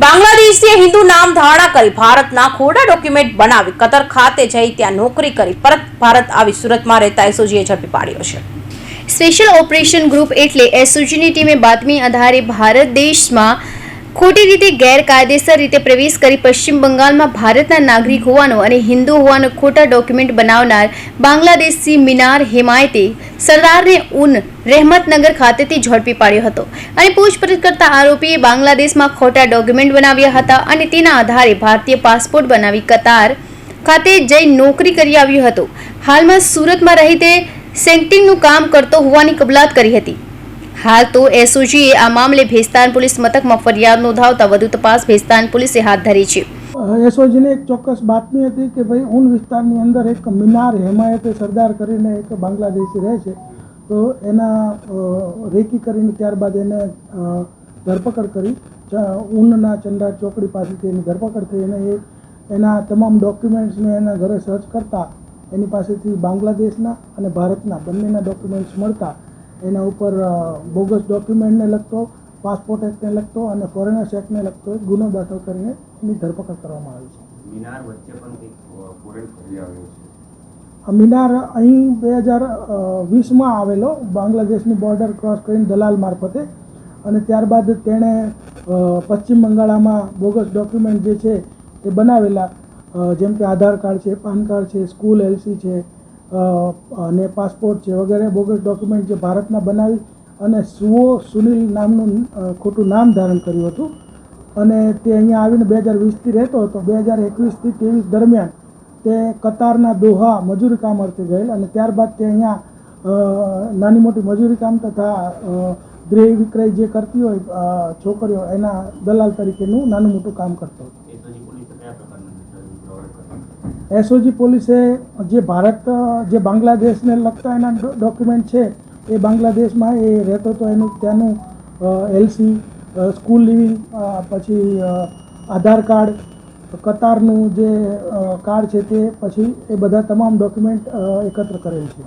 બાંગ્લાદેશીએ હિન્દુ નામ ધારણા કરી ભારતના ખોટા ડોક્યુમેન્ટ બનાવી કતર ખાતે જઈ ત્યાં નોકરી કરી. પરત ભારત આવી સુરતમાં રહેતા એસઓજીએ ઝડપી પાડ્યો છે. સ્પેશિયલ ઓપરેશન ગ્રુપ એટલે એસઓજીની ટીમે બાતમી આધારે ભારત દેશમાં ખોટી રીતે ગેરકાયદેસર રીતે પ્રવેશ કરી પશ્ચિમ બંગાળમાં ભારતના નાગરિક હોવાનો અને હિન્દુ હોવાનો ખોટા ડોક્યુમેન્ટ બનાવનાર બાંગ્લાદેશી મિનાર હિમાયતે સરદારને ઉન રહેમતનગર ખાતેથી ઝડપી પાડ્યો હતો અને પૂછપરછ કરતા આરોપીએ બાંગ્લાદેશમાં ખોટા ડોક્યુમેન્ટ બનાવ્યા હતા અને તેના આધારે ભારતીય પાસપોર્ટ બનાવી કતાર ખાતે જઈ નોકરી કરી આવ્યો હતો. હાલમાં સુરતમાં રહી તે સેન્ટિંગનું કામ કરતો હોવાની કબલાત કરી હતી. હાલ તો એસઓજીએ આ મામલે ભેસ્તાન પોલીસ મથકમાં ફરિયાદ નોંધાવતા વધુ તપાસ ભેસ્તાન પોલીસે હાથ ધરી છે. એસઓજીને એક ચોક્કસ બાતમી હતી કે ભાઈ ઊન વિસ્તારની અંદર એક મિનાર હેમાયતે સરદાર કરીને એક બાંગ્લાદેશી રહે છે. તો એના રેકી કરીને ત્યારબાદ એને ધરપકડ કરી. ઊનના ચંડા ચોકડી પાસેથી એની ધરપકડ થઈ અને એ એના તમામ ડોક્યુમેન્ટ્સને એના ઘરે સર્ચ કરતા એની પાસેથી બાંગ્લાદેશના અને ભારતના બંનેના ડોક્યુમેન્ટ્સ મળતા એના ઉપર બોગસ ડોક્યુમેન્ટને લગતો પાસપોર્ટ એક્ટને લગતો અને ફોરેનર્સ એક્ટને લગતો એક ગુનો દાખલ કરીને એની ધરપકડ કરવામાં આવી છે. મિનાર વચ્ચે પણ છે? મિનાર અહીં બે હજાર વીસમાં આવેલો બાંગ્લાદેશની બોર્ડર ક્રોસ કરીને દલાલ મારફતે. અને ત્યારબાદ તેણે પશ્ચિમ બંગાળામાં બોગસ ડોક્યુમેન્ટ જે છે એ બનાવેલા. જેમ કે આધાર કાર્ડ છે પાન કાર્ડ છે સ્કૂલ એલસી છે અને પાસપોર્ટ છે વગેરે, બોગસ ડોક્યુમેન્ટ જે ભારતના બનાવી અને સુઓ સુનિલ નામનું ખોટું નામ ધારણ કર્યું હતું. અને તે અહીંયા આવીને બે હજાર વીસથી રહેતો હતો. બે હજાર એકવીસથી ત્રેવીસ દરમિયાન તે કતારના દોહા મજૂરી કામ અર્થે ગયેલ અને ત્યારબાદ તે અહીંયા નાની મોટી મજૂરી કામ તથા ગ્રેહ વિક્રય જે કરતી હોય છોકરીઓ એના દલાલ તરીકેનું નાનું મોટું કામ કરતો હતો. એસઓજી પોલીસે જે ભારત જે બાંગ્લાદેશને લગતા એના ડોક્યુમેન્ટ છે એ બાંગ્લાદેશમાં એ રહેતો હતો એનું ત્યાંનું એલસી સ્કૂલ લિવિંગ પછી આધાર કાર્ડ કતારનું જે કાર્ડ છે તે પછી એ બધા તમામ ડોક્યુમેન્ટ એકત્ર કરેલ છે.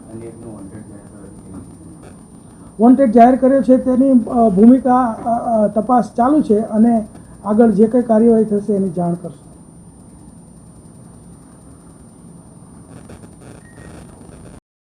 વોન્ટેડ જાહેર કર્યો છે. તેની ભૂમિકા તપાસ ચાલુ છે અને આગળ જે કંઈ કાર્યવાહી થશે એની જાણ કરશું.